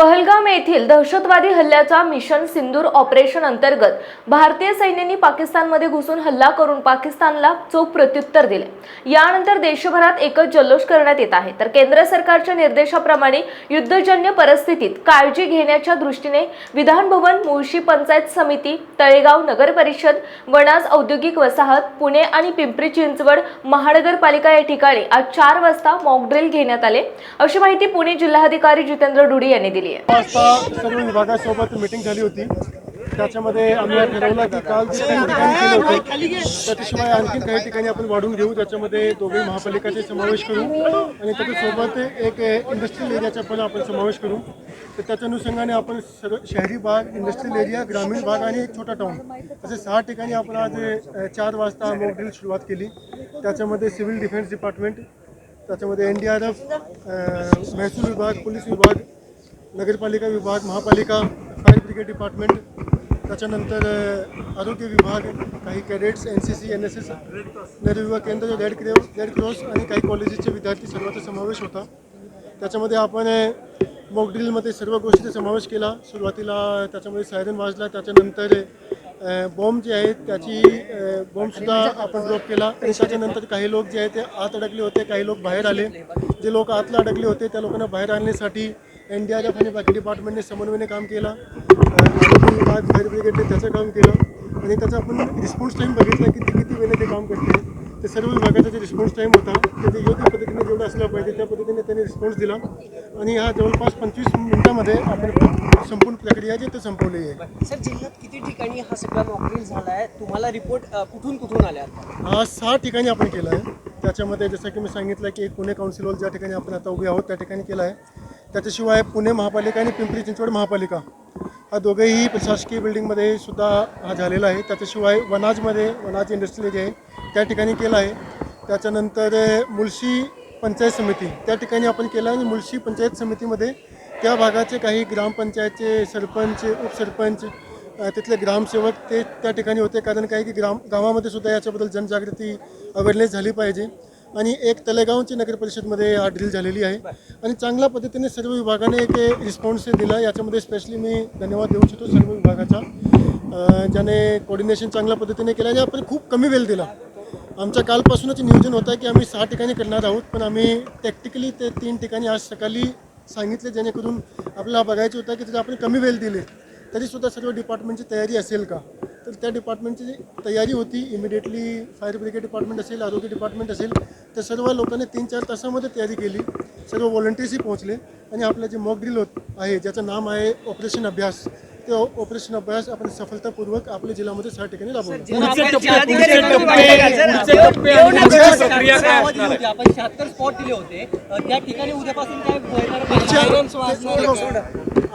पहलगाम येथील दहशतवादी हल्ल्याचा मिशन सिंदूर ऑपरेशन अंतर्गत भारतीय सैन्यांनी पाकिस्तानमध्ये घुसून हल्ला करून पाकिस्तानला चोख प्रत्युत्तर दिले. यानंतर देशभरात एकच जल्लोष करण्यात येत आहे. तर केंद्र सरकारच्या निर्देशाप्रमाणे युद्धजन्य परिस्थितीत काळजी घेण्याच्या दृष्टीने विधानभवन मुळशी पंचायत समिती तळेगाव नगर परिषद औद्योगिक वसाहत पुणे आणि पिंपरी चिंचवड महानगरपालिका या ठिकाणी आज चार वाजता मॉकड्रिल घेण्यात आले. अशी माहिती पुणे जिल्हाधिकारी जितेंद्र डुडी यांनी दिली. आहे वाजता सर्व विभागासोबत मीटिंग झाली होती. त्याच्यामध्ये आम्ही ठरवलं की काल जे काही ठिकाणी केलं होतं त्याच्याशिवाय आणखी काही ठिकाणी आपण वाढून घेऊ. त्याच्यामध्ये दोघे महापालिकाचे समावेश करू आणि त्याच्यासोबत एक इंडस्ट्रियल एरियाचा पण आपण समावेश करू. तर त्याच्या अनुषंगाने आपण सर्व शहरी भाग इंडस्ट्रियल एरिया ग्रामीण भाग आणि एक छोटा टाऊन असे सहा ठिकाणी आपण आज चार वाजता मॉक ड्रिल सुरुवात केली. त्याच्यामध्ये सिव्हिल डिफेन्स डिपार्टमेंट त्याच्यामध्ये एन डी आर एफ महसूल विभाग पोलीस विभाग नगरपालिका विभाग महापालिका फायर ब्रिगेड डिपार्टमेंट त्याच्यानंतर आरोग्य विभाग काही cadets N C C N S S नरविवाह केंद्र रेड क्रे रेड क्रॉस आणि काही कॉलेजेसचे विद्यार्थी सर्वांचा समावेश होता. त्याच्यामध्ये आपण मॉकड्रिलमध्ये सर्व गोष्टीचा समावेश केला. सुरुवातीला त्याच्यामध्ये सायरन वाजला. त्याच्यानंतर बॉम्ब जे आहेत त्याची बॉम्बसुद्धा आपण ड्रॉप केला. आणि त्याच्यानंतर काही लोक जे आहेत ते आत अडकले होते. काही लोक बाहेर आले. जे लोक आतला अडकले होते त्या लोकांना बाहेर आणण्यासाठी एन डी आर एफ आणि बाकी डिपार्टमेंटने समन्वयाने काम केलं. विभाग फायर ब्रिगेडने त्याचं काम केलं. आणि त्याचा आपण रिस्पॉन्स टाईम बघितला की ते किती वेळेला ते काम करते ते सर्व विभागाचा जे रिस्पॉन्स टाईम होता ते योग्य पद्धतीने जेवढं असलं पाहिजे त्या पद्धतीने त्यांनी रिस्पॉन्स दिला. आणि ह्या जवळपास पंचवीस मिनिटामध्ये आपण संपूर्ण प्रक्रिया जी ते संपवली आहे. सर जिल्ह्यात किती ठिकाणी हा सगळा मॉकड्रिल झाला आहे तुम्हाला रिपोर्ट कुठून कुठून आल्या? हा सहा ठिकाणी आपण केला आहे त्याच्यामध्ये जसं की मी सांगितलं की पुणे काउन्सिल हॉल ज्या ठिकाणी आपण आता उभे आहोत त्या ठिकाणी केला आहे त्याच्याशिवाय पुणे महापालिका आणि पिंपरी चिंचवड महापालिका हा दोघेही प्रशासकीय बिल्डिंगमध्ये सुद्धा हा झालेला आहे. त्याच्याशिवाय वनाजमध्ये वनाज इंडस्ट्री जे आहे त्या ठिकाणी केला आहे. त्याच्यानंतर मुळशी पंचायत समिती त्या ठिकाणी आपण केलं आणि मुळशी पंचायत समितीमध्ये त्या भागाचे काही ग्रामपंचायतचे सरपंच उपसरपंच तिथले ग्रामसेवक ते त्या ठिकाणी होते. कारण काही की ग्राम गावामध्ये सुद्धा याच्याबद्दल जनजागृती अवेअरनेस झाली पाहिजे. आणि एक तलेगावची नगर परिषदमध्ये हा ड्रिल झालेली आहे. आणि चांगल्या पद्धतीने सर्व विभागाने एक रिस्पॉन्स दिला. याच्यामध्ये स्पेशली मी धन्यवाद देऊ इच्छितो सर्व विभागाचा. ज्याने कोऑर्डिनेशन चांगल्या पद्धतीने केलं आणि आपण खूप कमी वेळ दिला. आमच्या कालपासूनच नियोजन होतं की आम्ही सहा ठिकाणी करणार आहोत पण आम्ही टॅक्टिकली ते तीन ठिकाणी आज सकाळी सांगितले जेणेकरून आपल्याला बघायचं होतं की तिथे आपण कमी वेळ दिले तरीसुद्धा सर्व डिपार्टमेंटची तयारी असेल का? तर त्या डिपार्टमेंटची जी तयारी होती. इमिडिएटली फायर ब्रिगेड डिपार्टमेंट असेल आरोग्य डिपार्टमेंट असेल तर सर्व लोकांनी तीन चार तासामध्ये तयारी केली. सर्व व्हॉलंटियर्सही पोहोचले. आणि आपलं जे मॉक ड्रिल होत आहे ज्याचं नाम आहे ऑपरेशन अभ्यास ते ऑपरेशन अभ्यास आपण सफलतापूर्वक आपल्या जिल्ह्यामध्ये सहा ठिकाणी राबवलं. आपण शहात्तर स्पॉट दिले होते. अ, त्या ठिकाणी उद्यापासून काय sirens वाजणार?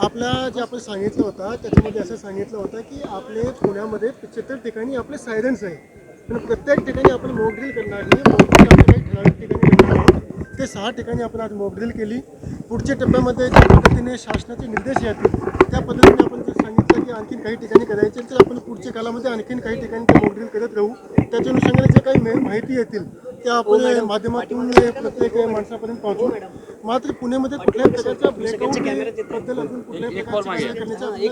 आपला जे आपण सांगितलं होतं त्याच्यामध्ये असं सांगितलं होतं की आपले पुण्यामध्ये पिच्छत्तर ठिकाणी आपले सायरन्स आहे पण प्रत्येक ठिकाणी आपण मोकड्रिल करणार नाही. ठराविक ठिकाणी ते सहा ठिकाणी आपण आज मोकड्रिल केली. पुढच्या टप्प्यामध्ये ज्या पद्धतीने शासनाचे निर्देश येतील त्या पद्धतीने आपण सांगितलं की आणखीन काही ठिकाणी करायचे तर आपण पुढच्या कालामध्ये आणखीन काही ठिकाणी ते मोकड्रिल करत राहू. त्याच्या अनुषंगाने जे काही मा- माहिती येतील त्या आपण माध्यमातून प्रत्येक माणसापर्यंत पोहोचू मात्र पुण्यामध्ये कुठल्याही प्रकारचा ब्लॅकआउटबद्दल अजून कुठल्याही प्रकारची करण्याचा नाही